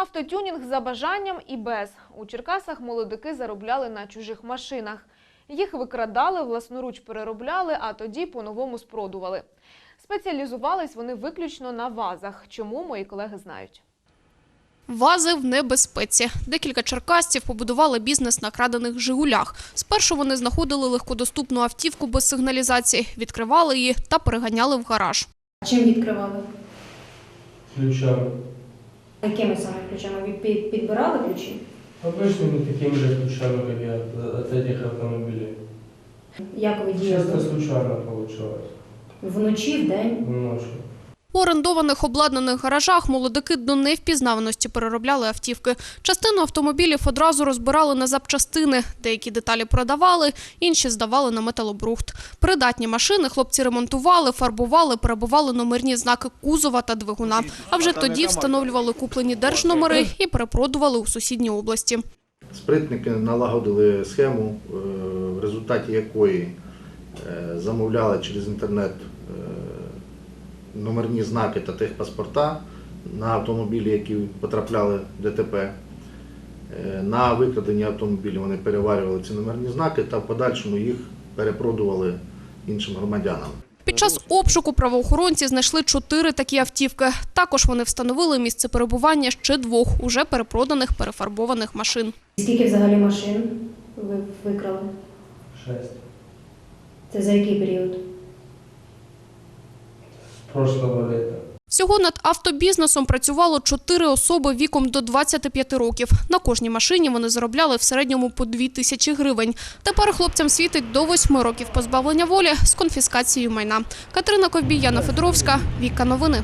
Автотюнінг за бажанням і без. У Черкасах молодики заробляли на чужих машинах. Їх викрадали, власноруч переробляли, а тоді по-новому спродували. Спеціалізувались вони виключно на вазах. Чому мої колеги знають? Вази в небезпеці. Декілька черкасців побудували бізнес на крадених «Жигулях». Спершу вони знаходили легкодоступну автівку без сигналізації, відкривали її та переганяли в гараж. Чим відкривали? ключами Якими саме ключами? Ви під- підбирали ключі? Обычными такими же ключами, как и от, от этих автомобилей. Як ви Чисто діяли? случайно получалось. Вночі, вдень? Ночью. У орендованих обладнаних гаражах молодики до невпізнаваності переробляли автівки. Частину автомобілів одразу розбирали на запчастини. Деякі деталі продавали, інші здавали на металобрухт. Придатні машини хлопці ремонтували, фарбували, перебували номерні знаки кузова та двигуна. А вже тоді встановлювали куплені держномери і перепродували у сусідній області. Спритники налагодили схему, е, в результаті якої е, замовляли через інтернет номерні знаки та техпаспорта на автомобілі, які потрапляли в ДТП. Е, На викрадені автомобілі вони переварювали ці номерні знаки та в подальшому їх перепродували іншим громадянам. Під час обшуку правоохоронці знайшли чотири такі автівки. Також вони встановили місце перебування ще двох уже перепроданих перефарбованих машин. Скільки взагалі машин ви викрали? Шесть. Це за який період? Прошлого літа. Всього над автобізнесом працювало чотири особи віком до 25 років. На кожній машині вони заробляли в середньому по 2 тисячі гривень. Тепер хлопцям світить до восьми років позбавлення волі з конфіскацією майна. Катерина Ковбій, Яна Федоровська, Віка Новини.